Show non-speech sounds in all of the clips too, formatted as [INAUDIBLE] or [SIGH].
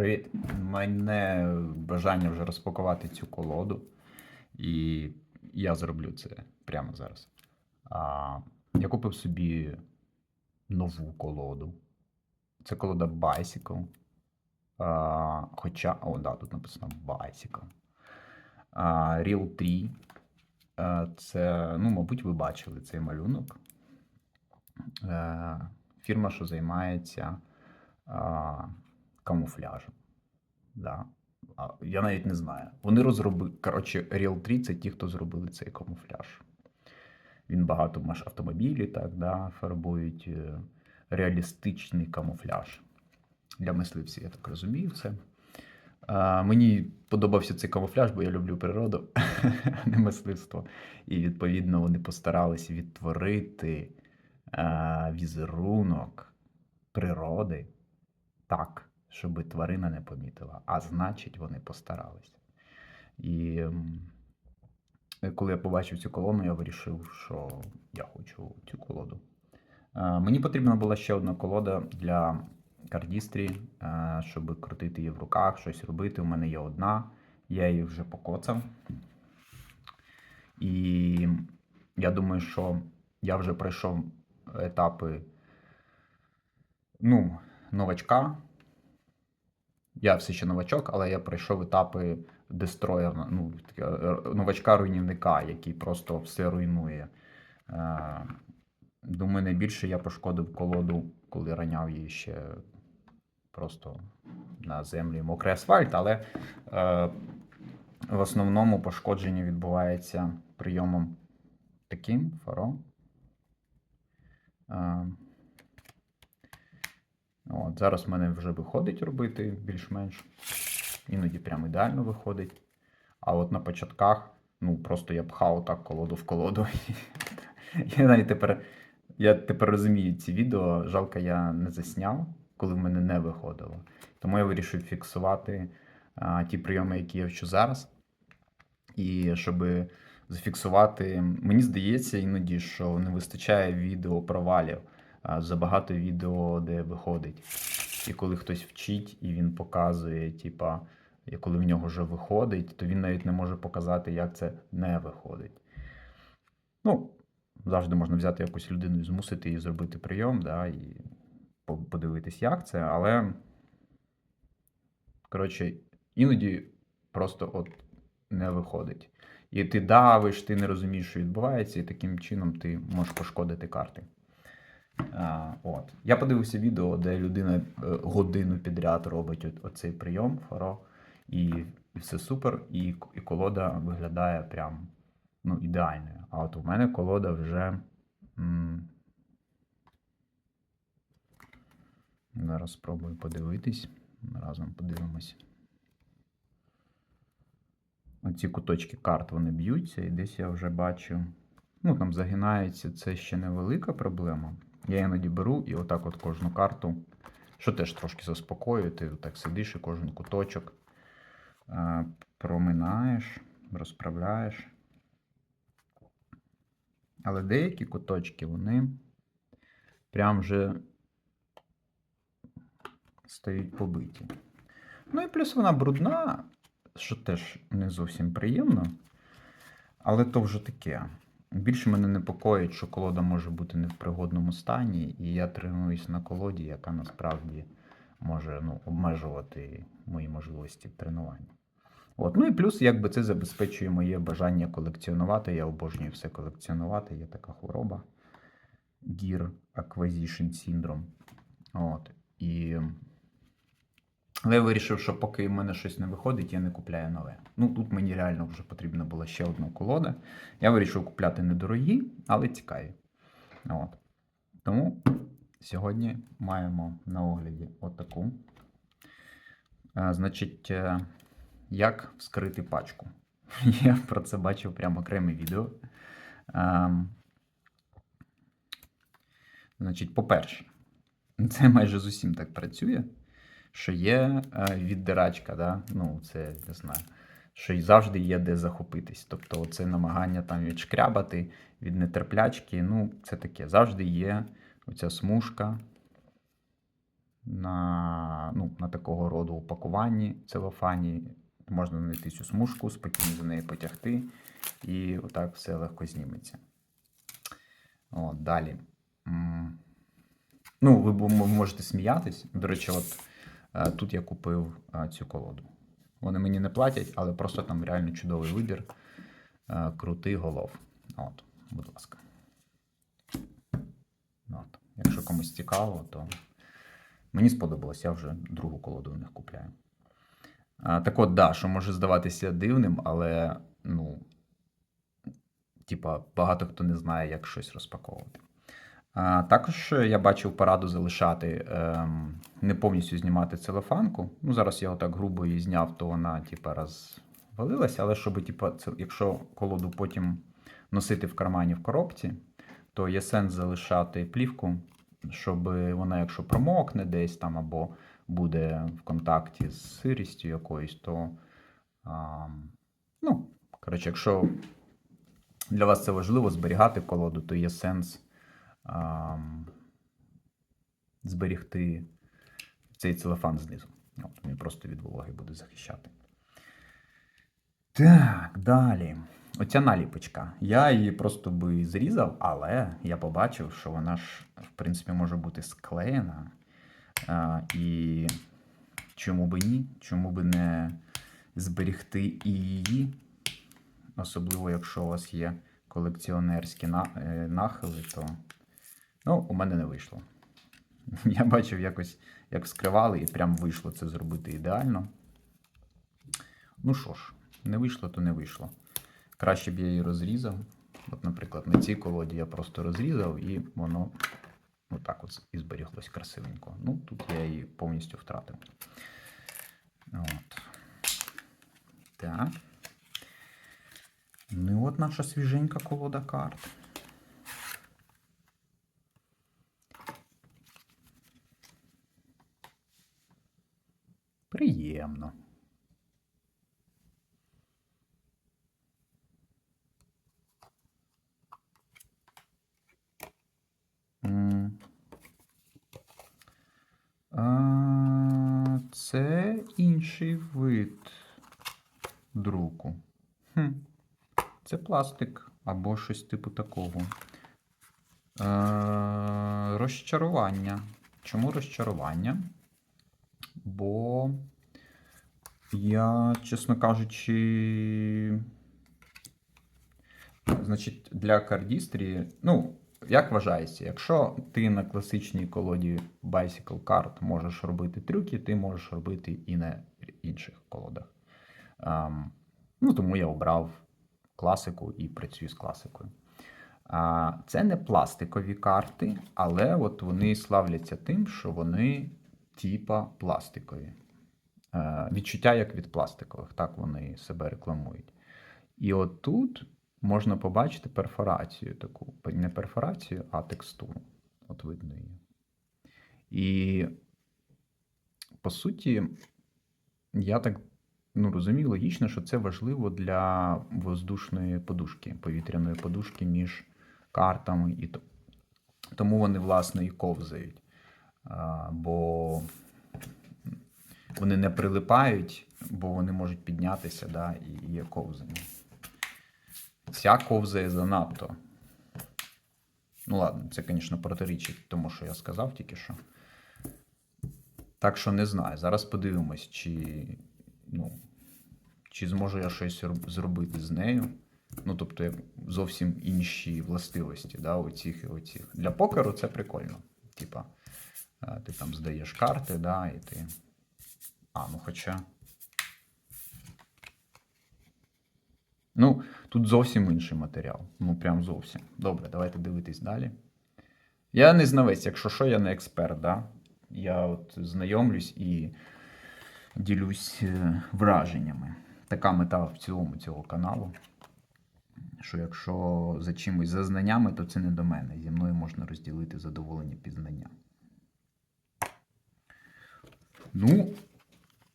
привіт! Мене бажання вже розпакувати цю колоду, і я зроблю це прямо зараз. А, я купив собі нову колоду. Це колода Bicycle. А, хоча, о, да, тут написано Bicycle. А, Real 3. А, це, ну, мабуть, ви бачили цей малюнок. Е, фірма, що займається а, камуфляжем. Да. А, я навіть не знаю. Вони розробили. Коротше, Real 3 це ті, хто зробили цей камуфляж. Він багато маш автомобілі, так, да, фарбують е, реалістичний камуфляж. Для мисливців, я так розумію все. А, мені подобався цей камуфляж, бо я люблю природу, [LAUGHS] а не мисливство. І відповідно вони постаралися відтворити е, візерунок природи так, щоб тварина не помітила. А значить, вони постаралися. І коли я побачив цю колону, я вирішив, що я хочу цю колоду. Е, Мені потрібна була ще одна колода для кардістрі, е, щоб крутити її в руках, щось робити. У мене є одна, я її вже покоцав. І я думаю, що я вже пройшов етапи ну, новачка. Я все ще новачок, але я пройшов етапи дестроєра, ну, е, новачка-руйнівника, який просто все руйнує. Е, Думаю, найбільше я пошкодив колоду, коли раняв її ще просто на землі мокрий асфальт, але е, в основному пошкодження відбувається прийомом таким фаро. Е, От, зараз в мене вже виходить робити більш-менш. Іноді прям ідеально виходить. А от на початках, ну просто я пхав так колоду в колоду. [LAUGHS] Я навіть тепер, я тепер розумію ці відео. Жалко, я не засняв, коли в мене не виходило. Тому я вирішив фіксувати а, ті прийоми, які я вчу зараз. І щоб зафіксувати, мені здається іноді, що не вистачає відео провалів. Забагато відео, де виходить. І коли хтось вчить і він показує, типа, і коли в нього вже виходить, то він навіть не може показати, як це не виходить. Ну, завжди можна взяти якусь людину і змусити її зробити прийом, да, і по- подивитись, як це, але. Коротше, іноді просто от не виходить. І ти давиш, ти не розумієш, що відбувається, і таким чином ти можеш пошкодити карти. От. Я подивився відео, де людина е, годину підряд робить оцей прийом фаро, і все супер, і, і колода виглядає прям ну, ідеальною. А от у мене колода вже. М- Зараз спробую подивитись. Разом подивимось. Оці куточки карт вони б'ються, і десь я вже бачу. Ну, там загинається, це ще невелика проблема. Я іноді беру і отак от кожну карту, що теж трошки заспокоює, ти так сидиш і кожен куточок е, проминаєш, розправляєш. Але деякі куточки, вони прям вже стають побиті. Ну і плюс вона брудна, що теж не зовсім приємно. Але то вже таке. Більше мене непокоїть, що колода може бути не в пригодному стані, і я тренуюсь на колоді, яка насправді може ну, обмежувати мої можливості в тренуванні. От. Ну і плюс, якби це забезпечує моє бажання колекціонувати. Я обожнюю все колекціонувати. Є така хвороба. Gear Acquisition Syndrome. От. І... Але я вирішив, що поки в мене щось не виходить, я не купляю нове. Ну тут мені реально вже потрібна була ще одна колода. Я вирішив купляти недорогі, але цікаві. От. Тому сьогодні маємо на огляді отаку. Е, Значить, е, як вскрити пачку. [LAUGHS] Я про це бачив прямо окреме відео. Ем, Значить, по-перше, це майже з усім так працює, що є е, віддирачка, да? ну, це не знаю, що й завжди є де захопитись. Тобто, це намагання там відшкрябати від нетерплячки, ну, це таке. Завжди є оця смужка. на, ну, на такого роду упакуванні целофані. Можна знайти цю смужку, спокійно за неї потягти, і отак все легко зніметься. От, далі. Ну, ви можете сміятись. До речі, от тут я купив е, цю колоду. Вони мені не платять, але просто там реально чудовий вибір. Е, Крутий голов. От, будь ласка. От. Якщо комусь цікаво, то мені сподобалось, я вже другу колоду в них купляю. Так от, да, що може здаватися дивним, але ну, типа, багато хто не знає, як щось розпаковувати. Також я бачив пораду залишати, ем, не повністю знімати целофанку. Ну, зараз я його так грубо її зняв, то вона, типа, розвалилася, але щоб, типа, це, якщо колоду потім носити в кармані в коробці, то є сенс залишати плівку, щоб вона, якщо промокне десь там або буде в контакті з сирістю якоюсь, то ну, коротше, якщо для вас це важливо зберігати колоду, то є сенс а, зберігти цей целофан знизу. От, він просто від вологи буде захищати. Так, далі. Оця наліпочка. Я її просто би зрізав, але я побачив, що вона ж, в принципі, може бути склеєна. А, і чому би ні? Чому би не зберігти і її? Особливо, якщо у вас є колекціонерські е, нахили, то ну, у мене не вийшло. [LAUGHS] Я бачив якось, як вскривали, і прям вийшло це зробити ідеально. Ну що ж, не вийшло, то не вийшло. Краще б я її розрізав. От, наприклад, на цій колоді я просто розрізав і воно отак от і зберіглось красивенько. Ну, тут я її повністю втратив. От. Так. Ну і от наша свіженька колода карт. Приємно. Це інший вид друку. Це пластик або щось типу такого. Розчарування. Чому розчарування? Бо я, чесно кажучи, значить, для кардістрії, ну, як вважається, якщо ти на класичній колоді Bicycle Card можеш робити трюки, ти можеш робити і на інших колодах. Ем, ну, тому я обрав класику і працюю з класикою. А, Це не пластикові карти, але от вони славляться тим, що вони типа пластикові. Е, Відчуття як від пластикових, так вони себе рекламують. І от тут можна побачити перфорацію таку. Не перфорацію, а текстуру. От видно її. І по суті, я так ну, розумію логічно, що це важливо для воздушної подушки, повітряної подушки між картами. І то. Тому вони, власне, і ковзають. А, бо вони не прилипають, бо вони можуть піднятися да, і є ковзання. Ця ковзає занадто. Ну ладно, це, звісно, протирічить тому, що я сказав тільки що. Так що не знаю. Зараз подивимось, чи, ну, чи зможу я щось зробити з нею. Ну, тобто, зовсім інші властивості, да, оцих і оцих. Для покеру це прикольно. Типа, е, ти там здаєш карти, да, і ти. А, ну хоча. Ну, тут зовсім інший матеріал. Ну, прям зовсім. Добре, давайте дивитись далі. Я не знавець, якщо що, я не експерт, да? Я от знайомлюсь і ділюсь е, враженнями. Така мета в цілому цього каналу. Що якщо за чимось за знаннями, то це не до мене. Зі мною можна розділити задоволення пізнання. Ну,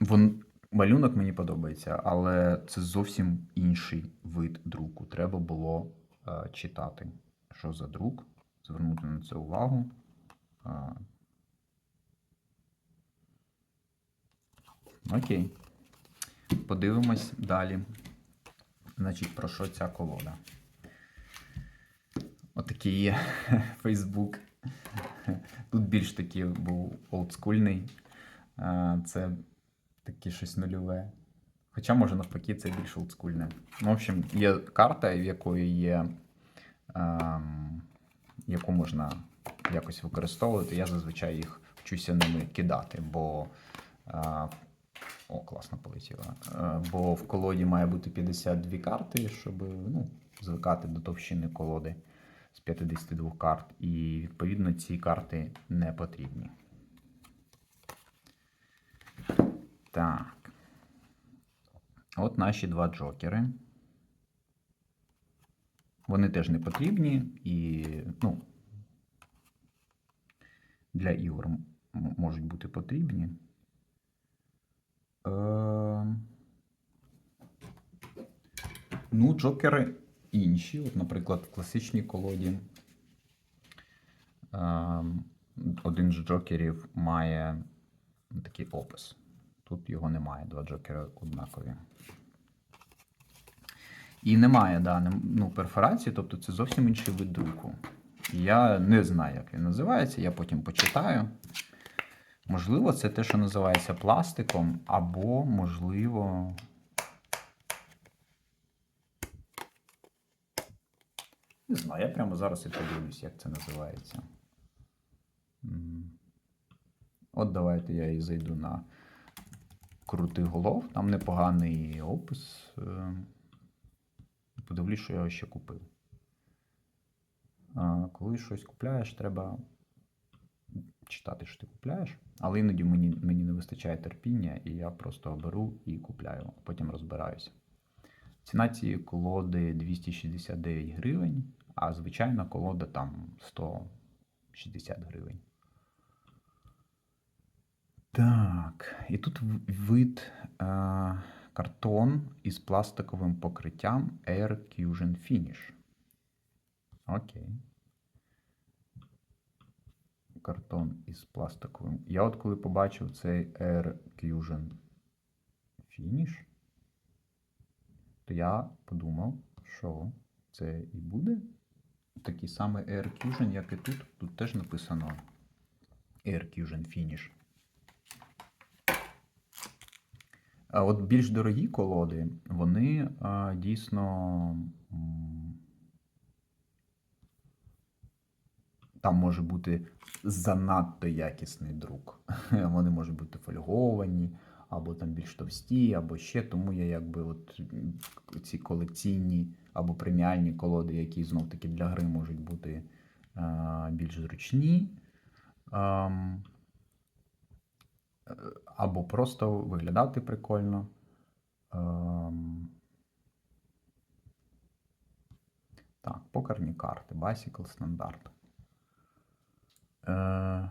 вон, малюнок мені подобається, але це зовсім інший вид друку. Треба було е, читати, що за друк, звернути на це увагу. Е, Окей. Подивимось далі. Значить, про що ця колода? Отакий є [LAUGHS] Фейсбук. Тут більш такий був олдскульний. Це таке щось нульове. Хоча, може, навпаки, це більш олдскульне. Ну, в общем, є карта, в якої є, ем, яку можна якось використовувати. Я зазвичай їх вчуся ними кидати, бо. Е, о, класно полетіло. Е, бо в колоді має бути 52 карти, щоб ну, звикати до товщини колоди з 52 карт. І відповідно ці карти не потрібні. Так. От наші два джокери. Вони теж не потрібні і, ну, для ігор можуть бути потрібні. Е, Ну, джокери інші. От, наприклад, в класичній колоді е, один з джокерів має такий опис. Тут його немає, два джокери однакові. І немає да, ну, перфорації, тобто це зовсім інший вид друку. Я не знаю, як він називається, я потім почитаю. Можливо, це те, що називається пластиком, або, можливо. Не знаю, я прямо зараз і подивлюсь, як це називається. От давайте я і зайду на крутий голов. Там непоганий опис. Е, Подивлюсь, що я ще купив. Коли щось купляєш, треба читати, що ти купляєш. Але іноді мені, мені не вистачає терпіння, і я просто беру і купляю, а потім розбираюся. Ціна цієї колоди 269 гривень, а звичайна колода там 160 гривень. Так, і тут вид е, картон із пластиковим покриттям Air Fusion Finish. Окей. Картон із пластиковим. Я от коли побачив цей Air Fusion Finish, то я подумав, що це і буде такий самий Air Fusion, як і тут. Тут теж написано Air Fusion Finish. А от більш дорогі колоди, вони дійсно. Там може бути занадто якісний друк. [LAUGHS] Вони можуть бути фольговані, або там більш товсті, або ще. Тому я якби от ці колекційні або преміальні колоди, які знов таки для гри можуть бути більш зручні. Е, або просто виглядати прикольно. Ем, Так, покерні карти, Bicycle стандарт. Е,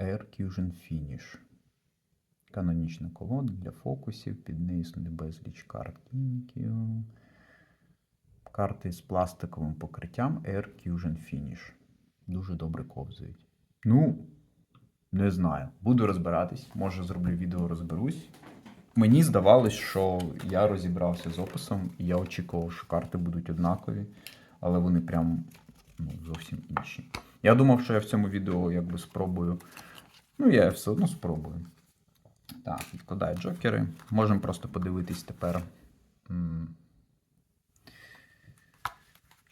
Air Fusion Finish. Канонічна колода для фокусів, під нею існує безліч карт. Карти з пластиковим покриттям Air Fusion Finish. Дуже добре ковзають. Ну, не знаю. Буду розбиратись. Може, зроблю відео, розберусь. Мені здавалось, що я розібрався з описом, і я очікував, що карти будуть однакові, але вони прям ну, зовсім інші. Я думав, що я в цьому відео якби спробую. Ну, я все одно спробую. Так, відкладаю джокери. Можемо просто подивитись тепер.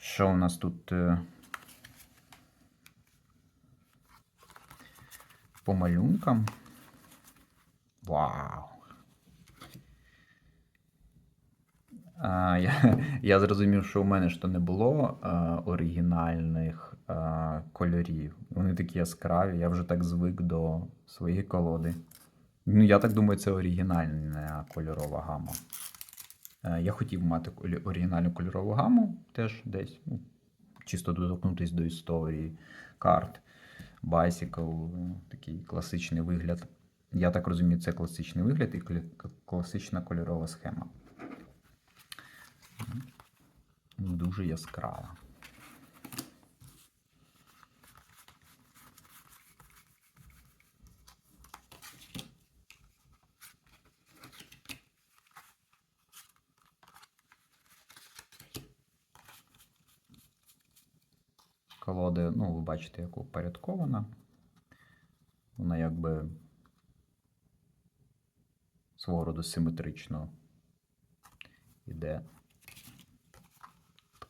Що у нас тут е, по малюнкам? Вау! А, я, я зрозумів, що у мене ж то не було а, оригінальних а, кольорів. Вони такі яскраві. Я вже так звик до своєї колоди. Ну, я так думаю, це оригінальна кольорова гама. Е, Я хотів мати оригінальну кольорову гаму теж десь, ну, чисто доторкнутися до історії карт. Е, такий класичний вигляд. Я так розумію, це класичний вигляд і класична кольорова схема. дуже яскрава. Колода, ну, ви бачите, як упорядкована. Вона якби свого роду симетрично іде.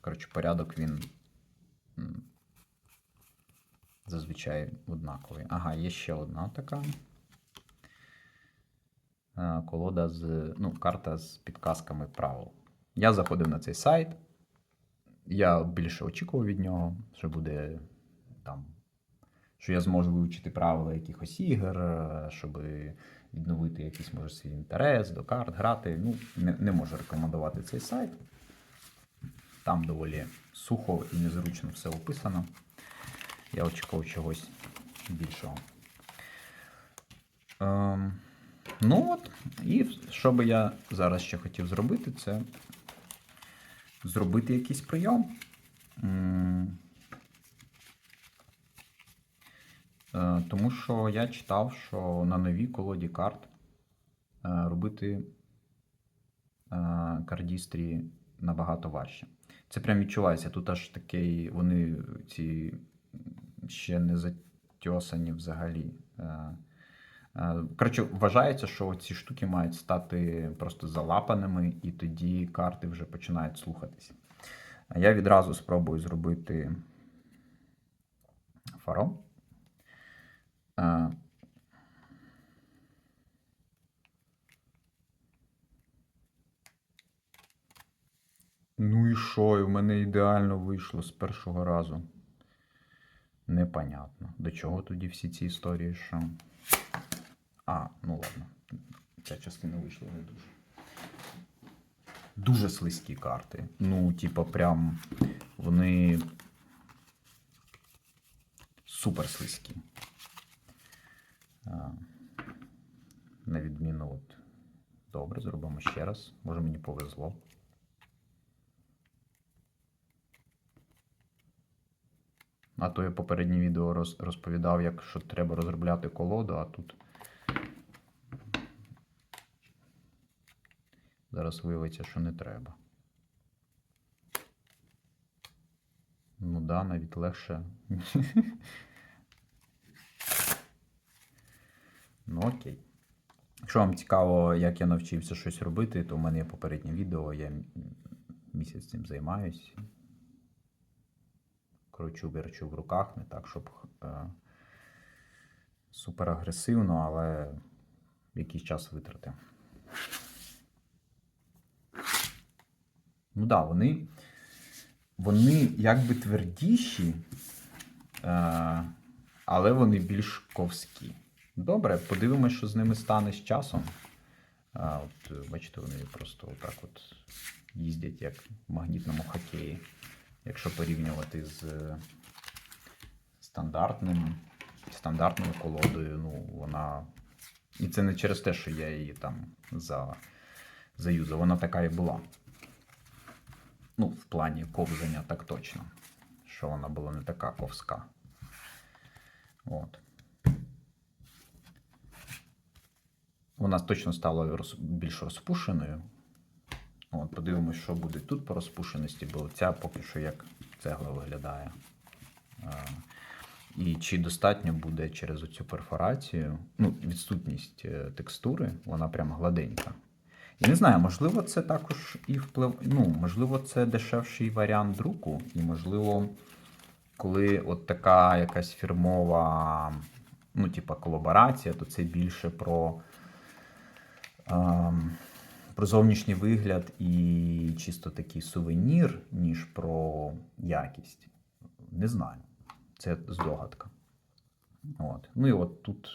Коротше, порядок він зазвичай однаковий. Ага, є ще одна така. Е, Колода з. Ну, карта з підказками правил. Я заходив на цей сайт. Я більше очікував від нього, що буде там. Що я зможу вивчити правила якихось ігор, е, щоб відновити якийсь може свій інтерес до карт, грати. Ну, не, не можу рекомендувати цей сайт. Там доволі сухо і незручно все описано. Я очікував чогось більшого. Ем, ну от, і що би я зараз ще хотів зробити, це зробити якийсь прийом. Е, Тому що я читав, що на новій колоді карт е, робити е, кардістрі набагато важче. Це прям відчувається. Тут аж такий, вони ці ще не затьосані взагалі. Е, е, Коротше, вважається, що ці штуки мають стати просто залапаними, і тоді карти вже починають слухатись. Я відразу спробую зробити фаро. Е, Ну і що? І в мене ідеально вийшло з першого разу. Непонятно. До чого тоді всі ці історії, що. А, ну ладно. Ця частина вийшла не дуже. Дуже слизькі карти. Ну, типа, прям вони супер слизькі. А, На відміну, от. Добре, зробимо ще раз. Може мені повезло. А то я попереднє відео розповідав, як що треба розробляти колоду, а тут. Зараз виявиться, що не треба. Ну да, навіть легше. [LAUGHS] ну окей. Якщо вам цікаво, як я навчився щось робити, то в мене є попереднє відео, я місяць цим займаюсь. Кручу, верчу в руках, не так, щоб е, супер але якийсь час витрати. Ну да, вони, вони якби твердіші, е, але вони більш ковські. Добре, подивимось, що з ними стане з часом. А, от, е, бачите, вони просто отак от їздять, як в магнітному хокеї. Якщо порівнювати з е, стандартним, стандартною колодою, ну, вона. І це не через те, що я її там за, заюзав, вона така і була. Ну, в плані ковзання так точно. Що вона була не така ковська. От. Вона точно стала більш розпушеною. От, подивимось, що буде тут по розпушеності, бо ця поки що як цегла виглядає. І чи достатньо буде через оцю перфорацію, ну, відсутність е, текстури, вона прям гладенька. І не знаю, можливо, це також і вплив. Ну, можливо, це дешевший варіант друку, і можливо, коли от така якась фірмова, ну, типа колаборація, то це більше про. ем, про зовнішній вигляд і чисто такий сувенір, ніж про якість. Не знаю. Це здогадка. От. Ну і от тут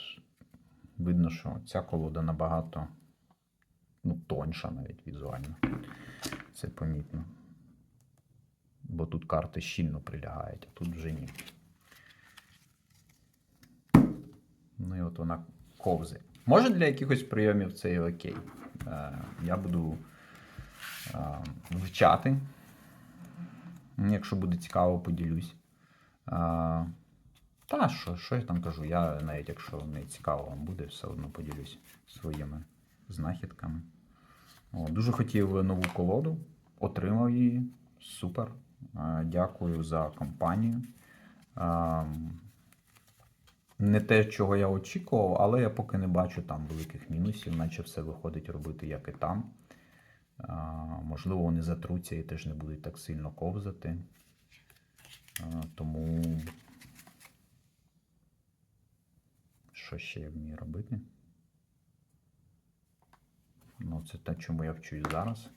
видно, що ця колода набагато ну, тоньша навіть візуально. Це помітно. Бо тут карти щільно прилягають, а тут вже ні. Ну і от вона ковзає. Може для якихось прийомів це і окей. Е, Я буду е, вивчати Якщо буде цікаво, поділюсь. А, та, що, що я там кажу? Я навіть якщо не цікаво вам буде, все одно поділюсь своїми знахідками. О, дуже хотів нову колоду, отримав її. Супер. Дякую за компанію. Не те, чого я очікував, але я поки не бачу там великих мінусів, наче все виходить робити, як і там. Можливо, вони затруться і теж не будуть так сильно ковзати. Тому. Що ще я вмію робити? Ну, це те, чому я вчусь зараз.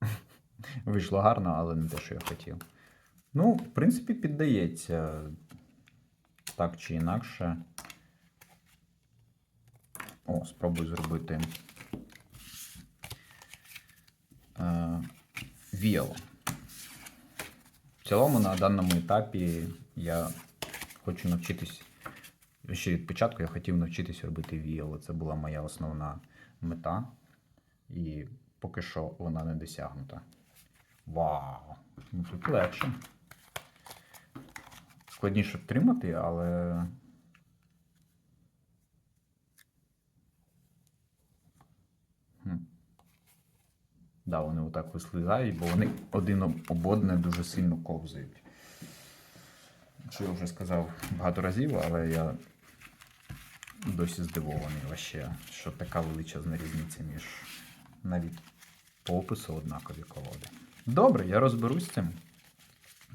[LAUGHS] Вийшло гарно, але не те, що я хотів. Ну, в принципі, піддається так чи інакше. О, спробую зробити е. В цілому на даному етапі я хочу навчитись. Ще від початку я хотів навчитись робити віяло. Це була моя основна мета. І поки що вона не досягнута. Вау! Ну тут легше. Складніше втримати, але. Хм. Да, вони отак вислизають, бо вони один об одне дуже сильно ковзають. Що я вже сказав багато разів, але я досі здивований ваще, що така величезна різниця між навіть по опису однакові колоди. Добре, я розберусь з цим.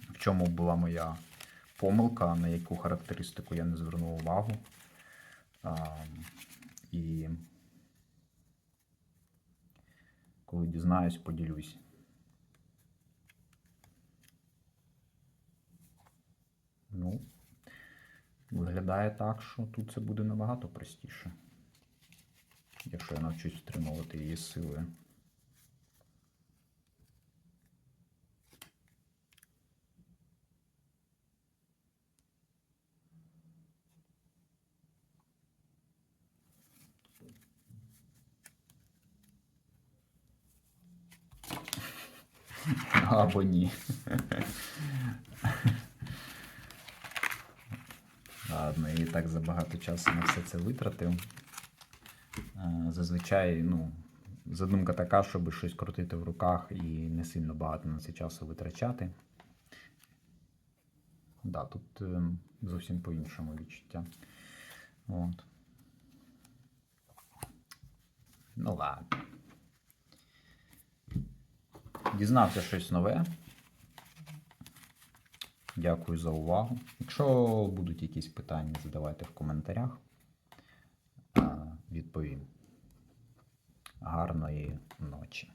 В чому була моя помилка, на яку характеристику я не звернув увагу. А, і коли дізнаюсь, поділюсь. Ну, виглядає так, що тут це буде набагато простіше. Якщо я навчусь втримувати її сили. [LAUGHS] Або ні. Ладно, і так забагато часу на все це витратив. Е, Зазвичай, ну, задумка така, щоб щось крутити в руках і не сильно багато на це часу витрачати. Да, тут е, зовсім по-іншому відчуття. От. Ну ладно. Дізнався щось нове. Дякую за увагу. Якщо будуть якісь питання, задавайте в коментарях. Відповім. Гарної ночі.